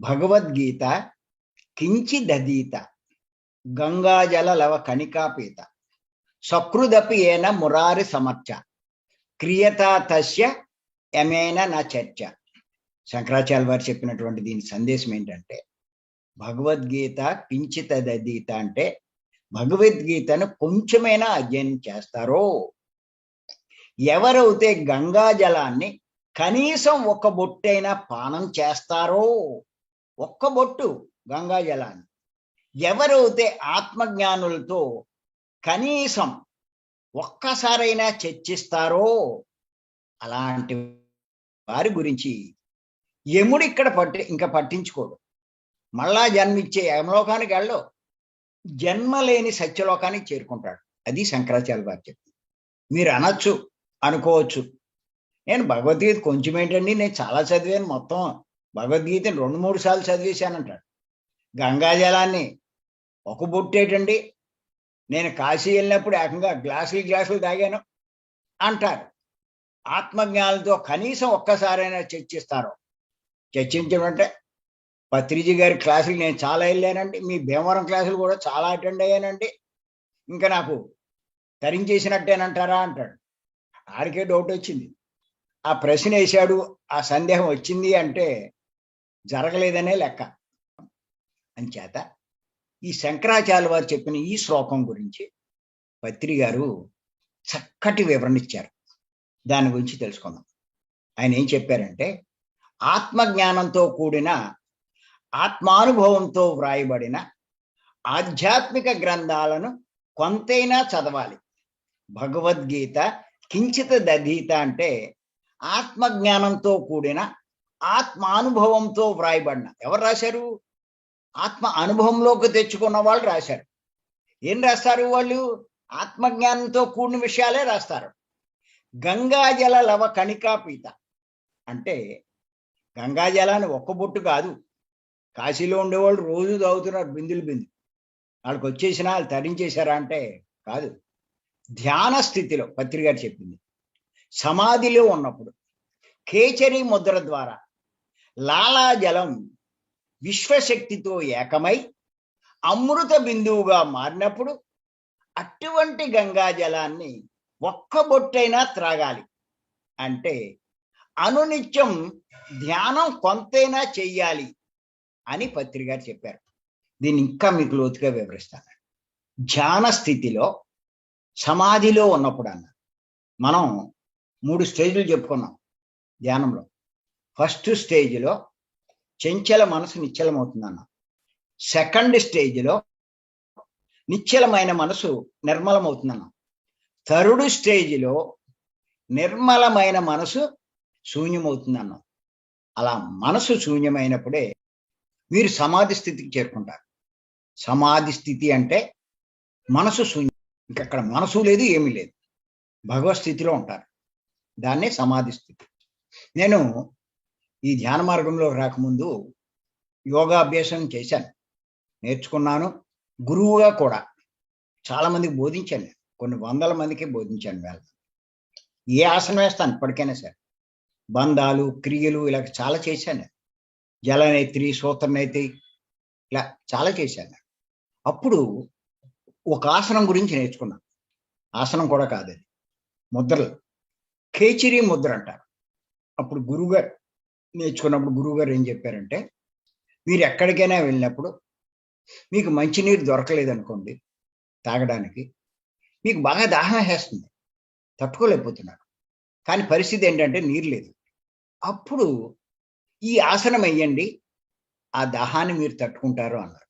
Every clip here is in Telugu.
భగవద్గీత కించిదీత గంగాజల లవ కణికాపీత సకృదపి ఏన మురారి సమర్చ క్రియతా తస్య యమేన నా చర్చ. శంకరాచార్య వారు చెప్పినటువంటి దీని సందేశం ఏంటంటే భగవద్గీత కించితదీత అంటే భగవద్గీతను కొంచెమైనా అధ్యయనం చేస్తారో. ఎవరైతే గంగా జలాన్ని కనీసం ఒక బొట్టైనా పానం చేస్తారో. ఒక్క బొట్టు గంగా జలాన్ని. ఎవరైతే ఆత్మజ్ఞానులతో కనీసం ఒక్కసారైనా చర్చిస్తారో అలాంటి వారి గురించి యముడు ఇక్కడ పట్టి ఇంకా పట్టించుకోడు. మళ్ళా జన్మిచ్చే యమలోకానికి వెళ్ళో జన్మ లేని సత్యలోకానికి చేరుకుంటాడు. అది శంకరాచార్య వారు చెప్పింది. మీరు అనొచ్చు అనుకోవచ్చు. నేను భగవద్గీత కొంచెం ఏంటండి నేను చాలా చదివాను మొత్తం. భగవద్గీతని రెండు మూడు సార్లు చదివేశానంటాడు. గంగాజలాన్ని ఒక బొట్టేటండి నేను కాశీ వెళ్ళినప్పుడు ఏకంగా గ్లాసులు గ్లాసులు తాగాను అంటారు. ఆత్మజ్ఞానంతో కనీసం ఒక్కసారైనా చర్చిస్తారు. చర్చించడం అంటే పత్రిజీ గారి క్లాసులు నేను చాలా వెళ్ళానండి మీ భీమవరం క్లాసులు కూడా చాలా అటెండ్ అయ్యానండి. ఇంకా నాకు తరించేసినట్టేనంటారా అంటాడు. ఆడికే డౌట్ వచ్చింది ఆ ప్రశ్న వేశాడు ఆ సందేహం వచ్చింది అంటే జరగలేదనే లెక్క. అంచేత ఈ శంకరాచార్య వారు చెప్పిన ఈ శ్లోకం గురించి పత్రి గారు చక్కటి వివరణ ఇచ్చారు. దాని గురించి తెలుసుకుందాం. ఆయన ఏం చెప్పారంటే ఆత్మజ్ఞానంతో కూడిన ఆత్మానుభవంతో వ్రాయబడిన ఆధ్యాత్మిక గ్రంథాలను కొంతైనా చదవాలి. భగవద్గీత కించిత దధీత అంటే ఆత్మజ్ఞానంతో కూడిన ఆత్మానుభవంతో వ్రాయబడిన. ఎవరు రాశారు? ఆత్మ అనుభవంలోకి తెచ్చుకున్న వాళ్ళు రాశారు. ఏం రాస్తారు వాళ్ళు? ఆత్మజ్ఞానంతో కూడిన విషయాలే రాస్తారు. గంగాజల లవ కణికాపీత అంటే గంగాజలాన్ని ఒక్క బొట్టు కాదు. కాశీలో ఉండేవాళ్ళు రోజు తాగుతున్నారు బిందులు బిందు వాళ్ళకి వచ్చేసిన వాళ్ళు తరించేశారా అంటే కాదు. ధ్యాన స్థితిలో పత్రిక చెప్పింది. సమాధిలో ఉన్నప్పుడు కేచరి ముద్ర ద్వారా లాలాజలం విశ్వశక్తితో ఏకమై అమృత బిందువుగా మారినప్పుడు అటువంటి గంగా జలాన్ని ఒక్క బొట్టైనా త్రాగాలి. అంటే అనునిత్యం ధ్యానం కొంతైనా చెయ్యాలి అని పత్రిక చెప్పారు. దీన్ని ఇంకా మీకు లోతుగా వివరిస్తాను. ధ్యాన స్థితిలో సమాధిలో ఉన్నప్పుడు అన్న మనం మూడు స్టేజ్లు చెప్పుకున్నాం ధ్యానంలో. ఫస్ట్ స్టేజ్లో చెంచల మనసు నిశ్చలమవుతుందన్న. సెకండ్ స్టేజ్లో నిశ్చలమైన మనసు నిర్మలమవుతుందన్న. థర్డ్ స్టేజ్లో నిర్మలమైన మనసు శూన్యమవుతుందన్న. అలా మనసు శూన్యమైనప్పుడే మీరు సమాధి స్థితికి చేరుకుంటారు. సమాధి స్థితి అంటే మనసు శూన్యం. ఇంకక్కడ మనసు లేదు ఏమీ లేదు. భగవత్ స్థితిలో ఉంటారు. దాన్నే సమాధి స్థితి. నేను ఈ ధ్యాన మార్గంలో రాకముందు యోగాభ్యాసం చేశాను. నేర్చుకున్నాను. గురువుగా కూడా చాలామందికి బోధించాను కొన్ని వందల మందికి బోధించాను వేళ. ఏ ఆసనం వేస్తాను? ఇప్పటికైనా సరే. బంధాలు క్రియలు ఇలా చాలా చేశాను జలనైత్రి సూత్రనైతి ఇలా చాలా చేశాను అప్పుడు ఒక ఆసనం గురించి నేర్చుకున్నాను. ఆసనం కూడా కాదు అది. ముద్రలు. కేచిరి ముద్ర అంటారు. అప్పుడు గురువుగారు నేర్చుకున్నప్పుడు గురువుగారు ఏం చెప్పారంటే మీరు ఎక్కడికైనా వెళ్ళినప్పుడు మీకు మంచినీరు దొరకలేదనుకోండి తాగడానికి మీకు బాగా దాహం వేస్తుంది తట్టుకోలేకపోతున్నారు. కానీ పరిస్థితి ఏంటంటే నీరు లేదు. అప్పుడు ఈ ఆసనం వేయండి ఆ దాహాన్ని మీరు తట్టుకుంటారు అన్నారు.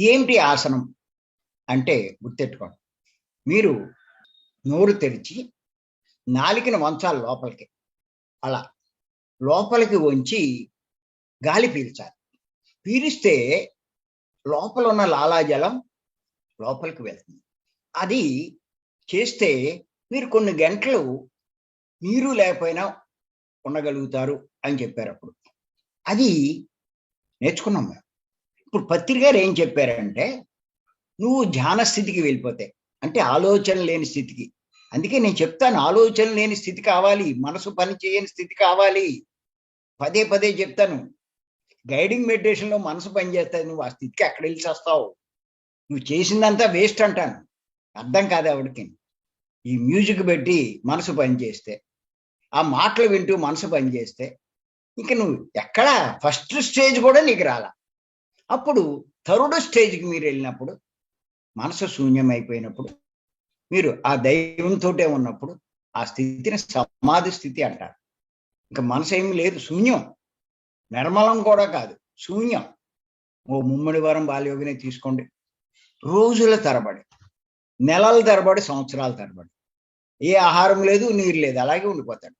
ఏమిటి ఆసనం అంటే గుర్తెట్టుకోండి. మీరు నోరు తెరిచి నాలికను వంచాలి లోపలికి అలా లోపలికి వంచి గాలి పీల్చాలి. పీలిస్తే లోపల ఉన్న లాలాజలం లోపలికి వెళ్తుంది. అది చేస్తే మీరు కొన్ని గంటలు నీరు లేకపోయినా ఉండగలుగుతారు అని చెప్పారు అప్పుడు. అది నేర్చుకున్నాం మేము. ఇప్పుడు పత్రిక గారు ఏం చెప్పారంటే నువ్వు ధ్యాన స్థితికి వెళ్ళిపోతే అంటే ఆలోచన లేని స్థితికి అందుకే నేను చెప్తాను ఆలోచన లేని స్థితి కావాలి మనసు పని చేయని స్థితి కావాలి. పదే పదే చెప్తాను గైడింగ్ మెడిటేషన్లో మనసు పనిచేస్తుంది నువ్వు ఆ స్థితికి ఎక్కడ వెళ్ళి వస్తావు నువ్వు చేసిందంతా వేస్ట్ అంటాను అర్థం కాదు ఎవరికి. ఈ మ్యూజిక్ పెట్టి మనసు పనిచేస్తే ఆ మాటలు వింటూ మనసు పనిచేస్తే ఇంక నువ్వు ఎక్కడ ఫస్ట్ స్టేజ్ కూడా నీకు రాలా. అప్పుడు థర్డ్ స్టేజ్కి మీరు వెళ్ళినప్పుడు మనసు శూన్యమైపోయినప్పుడు మీరు ఆ దైవంతోటే ఉన్నప్పుడు ఆ స్థితిని సమాధి స్థితి అంటారు. ఇంకా మనసు ఏమి లేదు. శూన్యం. నిర్మలం కూడా కాదు. శూన్యం. ఓ ముమ్మడి వారం బాలయోగిని తీసుకోండి. రోజుల తరబడి నెలల తరబడి సంవత్సరాల తరబడి. ఏ ఆహారం లేదు నీరు లేదు. అలాగే ఉండిపోతాడు.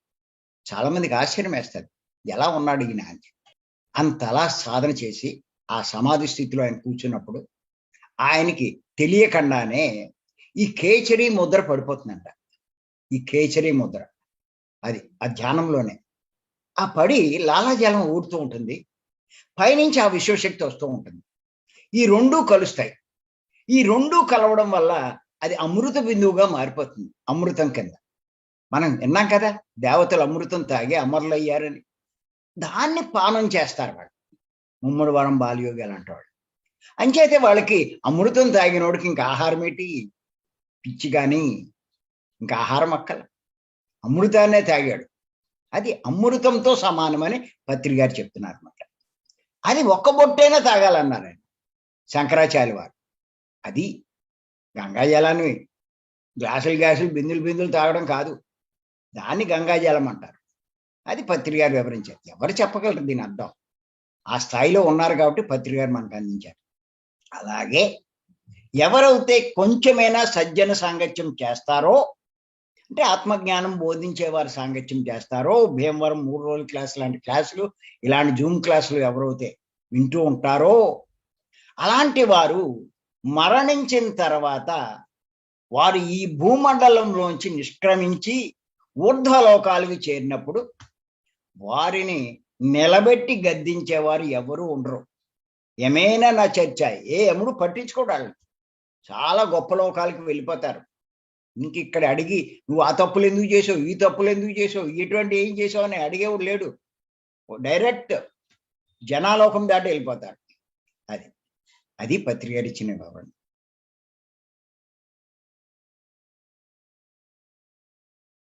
చాలామందికి ఆశ్చర్యం వేస్తారు. ఎలా ఉన్నాడు ఈయన అని. అంతలా సాధన చేసి ఆ సమాధి స్థితిలో ఆయన కూర్చున్నప్పుడు ఆయనకి తెలియకుండానే ఈ కేచరి ముద్ర పడిపోతుందంట. ఈ కేచరి ముద్ర. అది ఆ ధ్యానంలోనే. ఆ పడి లాలాజలం ఊడుతూ ఉంటుంది. పైనుంచి ఆ విశ్వశక్తి వస్తూ ఉంటుంది. ఈ రెండూ కలుస్తాయి. ఈ రెండూ కలవడం వల్ల అది అమృత బిందువుగా మారిపోతుంది అమృతం కింద. మనం విన్నాం కదా దేవతలు అమృతం తాగి అమరులయ్యారని. దాన్ని పానం చేస్తారు వాళ్ళు. ముమ్మడి వారం బాలయోగి అలాంటి వాళ్ళు. అంచేతే వాళ్ళకి అమృతం తాగినోడికి ఇంకా ఆహారం ఏంటి? పిచ్చి కానీ ఇంకా ఆహారం అక్కల. అమృతాన్నే తాగాడు. అది అమృతంతో సమానమని పత్రి గారు చెప్తున్నారు అనమాట అది ఒక్క బొట్టైనా తాగాలన్నారు ఆయన శంకరాచార్య వారు. అది గంగాజలాన్ని. గ్లాసులు గ్లాసులు బిందులు బిందులు తాగడం కాదు. దాన్ని గంగాజలం అంటారు. అది పత్రి గారు వివరించారు. ఎవరు చెప్పగలరు దీని అర్థం? ఆ స్థాయిలో ఉన్నారు కాబట్టి పత్రికారు మనకు అందించారు. అలాగే ఎవరైతే కొంచెమైనా సజ్జన సాంగత్యం చేస్తారో అంటే ఆత్మజ్ఞానం బోధించేవారు సాంగత్యం చేస్తారో భీమవరం మూడు రోజుల క్లాస్ లాంటి క్లాసులు ఇలాంటి జూమ్ క్లాసులు ఎవరైతే వింటూ ఉంటారో అలాంటి వారు మరణించిన తర్వాత వారు ఈ భూమండలంలోంచి నిష్క్రమించి ఊర్ధ్వలోకాలకు చేరినప్పుడు వారిని నిలబెట్టి గద్దించేవారు ఎవరు ఉండరు. ఏమైనా నా చర్చ ఏ ఎముడు పట్టించుకోవడాలి చాలా గొప్ప లోకాలకు వెళ్ళిపోతారు. ఇంక ఇక్కడ అడిగి నువ్వు ఆ తప్పులు ఎందుకు చేసావు? ఈ తప్పులు ఎందుకు చేసావు? ఇటువంటి ఏం చేసావు? అని అడిగేవాడు లేడు. డైరెక్ట్ జనాలోకం దాటి వెళ్ళిపోతారు అది. అది పత్రిక ఇచ్చిన వివరణ